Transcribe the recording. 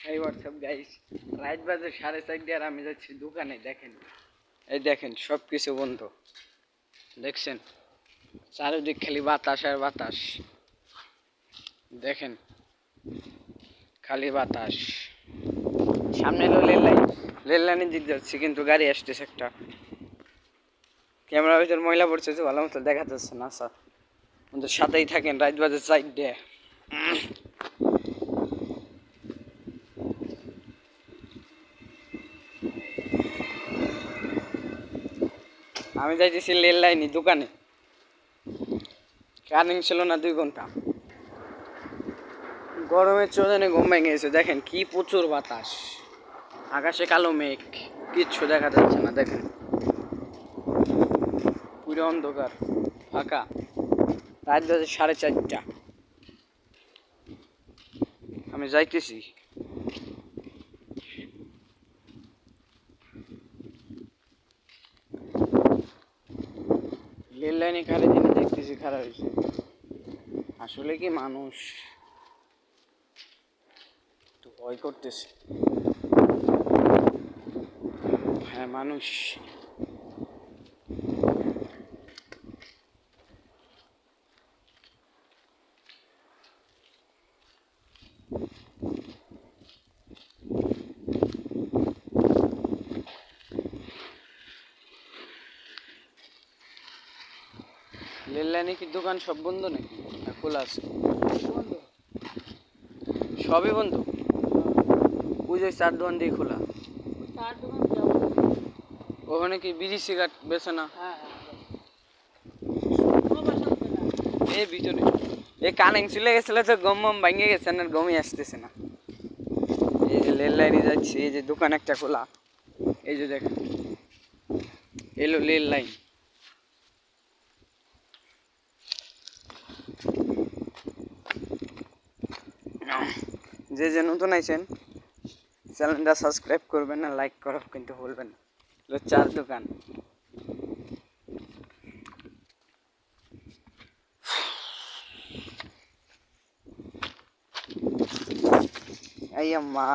এই WhatsApp guys রাত বাজে সাড়ে চারটে আমি যাচ্ছি দোকানে, দেখেন। এই দেখেন সব কিছু বন্ধ। দেখছেন? চারিদিক খালি বাতাস আর বাতাস। দেখেন? খালি বাতাস। সামনে এলো রেল লাইন। রেল লাইনের দিক যাচ্ছি, কিন্তু গাড়ি আসতেছে একটা। ক্যামেরার ভিতর ময়লা পড়ছে ভালো মতো দেখা যাচ্ছে না, স্যার। আমাদের সাথেই থাকেন, রাত বাজে চারটে। আমি যাইতেছি রেল লাইনে, দোকানে। কারেন্ট ছিল না দুই ঘণ্টা। গরমের চোদনে ঘুম ভেঙে গেছে। দেখেন কি প্রচুর বাতাস। আকাশে কালো মেঘ। কিচ্ছু দেখা যাচ্ছে না, দেখেন। পুরো অন্ধকার, ফাঁকা। রাত সাড়ে চারটা। আমি যাইতেছি। রেল লাইনে খালি জিনিস দেখতেছি খারাপ হয়েছে আসলে কি মানুষ একটু ভয় করতেছে। হ্যাঁ মানুষ রেল লাইনে কি দোকান সব বন্ধ নাকি? না খোলা আছে। সবই বন্ধ? পুজোর চার দোকান দিয়ে খোলা। ওখানে কি বিড়ি সিগারেট বেছে না? হ্যাঁ পয়সা এই ভিতরে। এই কানেং চলে গেছিল তো গম মম ভাঙে গেছে না গমই আসতেছে না। এই যে রেল লাইনে যাচ্ছি এই যে দোকান একটা খোলা। এই যে দেখ এলো রেল লাইন যে যে নতুন আইছেন, চ্যানেলটা সাবস্ক্রাইব করবেন না লাইক করা কিন্তু ভুলবেন না। চার দোকান। এই আম্মা